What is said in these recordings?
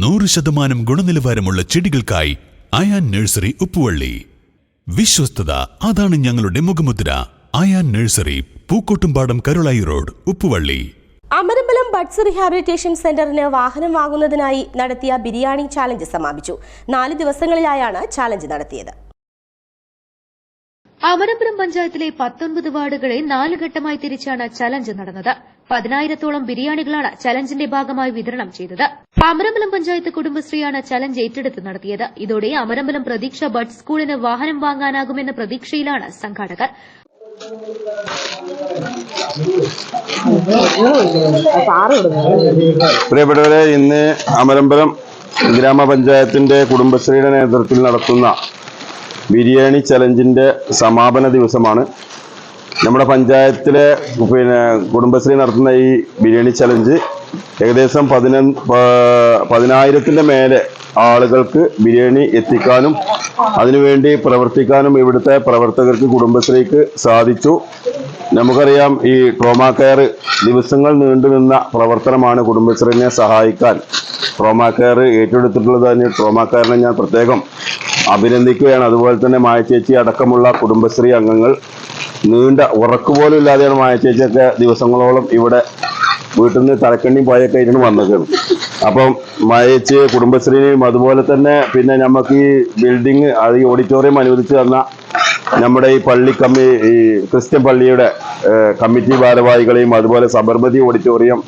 നൂറ് ശതമാനം ഗുണനിലവാരമുള്ള ചെടികൾക്കായി അയാൻ നഴ്സറി ഉപ്പുവള്ളി. വിശ്വസ്തത അതാണ് ഞങ്ങളുടെ മുഖമുദ്ര. Ayaan nursery Pookkottumpadam Karulai road Uppuvally. Amarambalam buds rehabilitation സെന്ററിന് വാഹനം വാങ്ങുന്നതിനായി നടത്തിയ ബിരിയാണി ചാലഞ്ച് സമാപിച്ചു. നാല് ദിവസങ്ങളിലായാണ് ചാലഞ്ച് നടത്തിയത്. അമരപുരം പഞ്ചായത്തിലെ പത്തൊൻപത് വാർഡുകളെ നാല് ഘട്ടമായി തിരിച്ചാണ് ചലഞ്ച് നടന്നത്. പതിനായിരത്തോളം ബിരിയാണികളാണ് ചലഞ്ചിന്റെ ഭാഗമായി വിതരണം ചെയ്തത്. അമരമ്പലം പഞ്ചായത്ത് കുടുംബശ്രീയാണ് ചലഞ്ച് ഏറ്റെടുത്ത് നടത്തിയത്. ഇതോടെ അമരമ്പലം പ്രതീക്ഷ ബഡ് സ്കൂളിന് വാഹനം വാങ്ങാനാകുമെന്ന പ്രതീക്ഷയിലാണ് സംഘാടകർ. പ്രിയപ്പെട്ടവരെ ഇന്ന് അമരമ്പലം ഗ്രാമപഞ്ചായത്തിന്റെ കുടുംബശ്രീയുടെ നേതൃത്വത്തിൽ നടത്തുന്ന ബിരിയാണി ചലഞ്ചിന്റെ സമാപന ദിവസമാണ്. നമ്മുടെ പഞ്ചായത്തിലെ പിന്നെ കുടുംബശ്രീ നടത്തുന്ന ഈ ബിരിയാണി ചലഞ്ച് ഏകദേശം പതിന പതിനായിരത്തിന്റെ മേലെ ആളുകൾക്ക് ബിരിയാണി എത്തിക്കാനും അതിനുവേണ്ടി പ്രവർത്തിക്കാനും ഇവിടുത്തെ പ്രവർത്തകർക്ക് കുടുംബശ്രീക്ക് സാധിച്ചു. നമുക്കറിയാം ഈ ട്രോമാ കെയർ ദിവസങ്ങൾ നീണ്ടുനിന്ന പ്രവർത്തനമാണ് കുടുംബശ്രീനെ സഹായിക്കാൻ. ട്രോമാ കെയർ ഏറ്റെടുത്തിട്ടുള്ളത് തന്നെ ട്രോമാ കെയറിനെ ഞാൻ പ്രത്യേകം അഭിനന്ദിക്കുകയാണ്. അതുപോലെ തന്നെ മായ ചേച്ചി അടക്കമുള്ള കുടുംബശ്രീ അംഗങ്ങൾ നീണ്ട ഉറക്കുപോലും ഇല്ലാതെയാണ് മായ ചേച്ചിയൊക്കെ ദിവസങ്ങളോളം ഇവിടെ വീട്ടിൽ നിന്ന് തലക്കണ്ണിയും പോയൊക്കെ ആയിട്ടാണ് വന്നത്. അപ്പം മയച്ച് കുടുംബശ്രീയും അതുപോലെ തന്നെ പിന്നെ നമുക്ക് ഈ ബിൽഡിങ് അത് ഈ ഓഡിറ്റോറിയം അനുവദിച്ചു തന്ന നമ്മുടെ ഈ പള്ളി കമ്മി ഈ ക്രിസ്ത്യൻ പള്ളിയുടെ കമ്മിറ്റി ഭാരവാഹികളെയും അതുപോലെ Sabarmati auditorium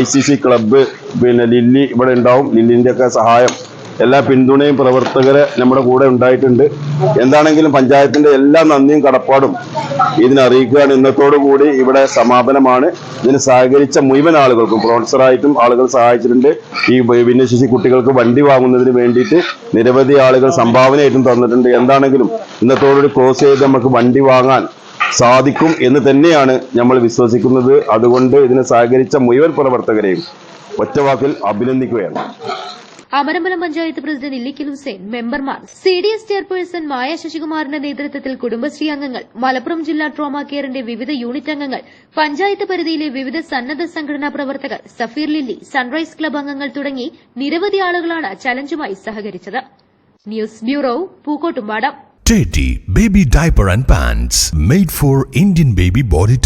I C C club പിന്നെ ലില്ലി ഇവിടെ ഉണ്ടാവും. ലില്ലിന്റെയൊക്കെ സഹായം എല്ലാ പിന്തുണയും പ്രവർത്തകരെ നമ്മുടെ കൂടെ ഉണ്ടായിട്ടുണ്ട്. എന്താണെങ്കിലും പഞ്ചായത്തിന്റെ എല്ലാ നന്ദിയും കടപ്പാടും ഇതിനെ അറിയിക്കുകയാണ്. ഇന്നത്തോടു കൂടി ഇവിടെ സമാപനമാണ്. ഇതിന് സഹകരിച്ച മുഴുവൻ ആളുകൾക്കും സ്പോൺസറായിട്ടും ആളുകൾ സഹായിച്ചിട്ടുണ്ട്. ഈ ഭിന്നശേഷി കുട്ടികൾക്ക് വണ്ടി വാങ്ങുന്നതിന് വേണ്ടിയിട്ട് നിരവധി ആളുകൾ സംഭാവനയായിട്ടും തന്നിട്ടുണ്ട്. എന്താണെങ്കിലും ഇന്നത്തോടുകൂടി ക്ലോസ് ചെയ്ത് നമുക്ക് വണ്ടി വാങ്ങാൻ സാധിക്കും എന്ന് തന്നെയാണ് നമ്മൾ വിശ്വസിക്കുന്നത്. അതുകൊണ്ട് ഇതിനെ സഹകരിച്ച മുഴുവൻ പ്രവർത്തകരെയും ഒറ്റവാക്കിൽ അഭിനന്ദിക്കുകയാണ്. അമരമ്പലം പഞ്ചായത്ത് പ്രസിഡന്റ് ഇല്ലിക്കൽ ഹുസൈൻ മെമ്പർമാർ C D S chairperson Maya ശശികുമാറിന്റെ നേതൃത്വത്തിൽ കുടുംബശ്രീ അംഗങ്ങൾ മലപ്പുറം ജില്ലാ ട്രോമാ കെയറിന്റെ വിവിധ യൂണിറ്റ് അംഗങ്ങൾ പഞ്ചായത്ത് പരിധിയിലെ വിവിധ സന്നദ്ധ സംഘടനാ പ്രവർത്തകർ സഫീർ ലില്ലി സൺറൈസ് ക്ലബ് അംഗങ്ങൾ തുടങ്ങി നിരവധി ആളുകളാണ് ചലഞ്ചുമായി സഹകരിച്ചത് news bureau Pookkottumpadam Teddy Baby Diaper and Pants made for Indian baby body.